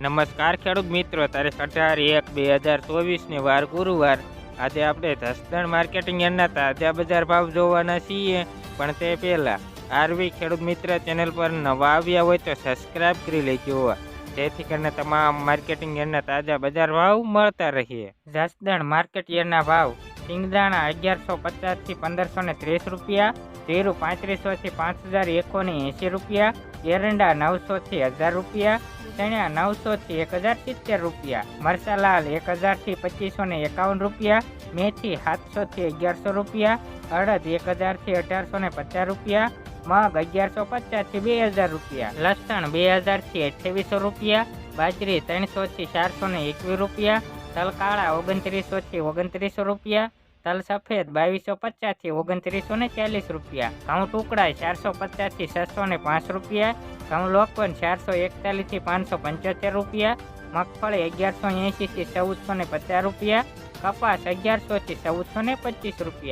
નમસ્કાર ખેડૂત મિત્રો, તારીખ અઢાર એક બે હજાર ચોવીસની વાર ગુરુવાર. આજે આપણે જસદણ માર્કેટિંગ યાર્ડના તાજા બજાર ભાવ જોવાના છીએ, પણ તે પહેલાં આરવી ખેડૂત મિત્ર ચેનલ પર નવા આવ્યા હોય તો સબસ્ક્રાઇબ કરી લેજો. જેથી કરીને તમામ માર્કેટિંગ યાર્ડના તાજા બજાર ભાવ મળતા રહીએ. જસદણ માર્કેટ યાર્ડના ભાવ સિંગદાણા અગિયારસો પચાસથી પંદરસો ને ત્રીસ રૂપિયા જીરું પાંત્રીસોથી પાંચ હજાર એકસો ને એંશી રૂપિયા, એરંડા નવસોથી હજાર રૂપિયા ચણા નવસોથી એક હજાર સિત્તેર રૂપિયા મરચાલાલ એક હજારથી પચીસો ને એકાવન રૂપિયા, મેથી સાતસોથી અગિયારસો રૂપિયા, અડદ એક હજારથી અઢારસો ને પચાસ રૂપિયા, મગ અગિયારસો પચાસથી બે હજાર રૂપિયા, લસણ બે હજારથી અઠ્યાવીસો રૂપિયા, બાજરી ત્રણસોથી ચારસો ને એકવીસ રૂપિયા, તલકાળા ઓગણત્રીસોથી ઓગણત્રીસો રૂપિયા તલ સફેદ બાવીસો પચાસથી ઓગણત્રીસો ને ચાલીસ રૂપિયા. ઘઉં ટુકડા ચારસો પચાસથી છસો ને પાંચ રૂપિયા. ઘઉં લોકવન ચારસો એકતાલીસથી પાંચસો પંચોતેર રૂપિયા. મગફળી અગિયારસો એંશીથી ચૌદસો ને પચાસ રૂપિયા. કપાસ અગિયારસોથી ચૌદસો ને પચીસ રૂપિયા.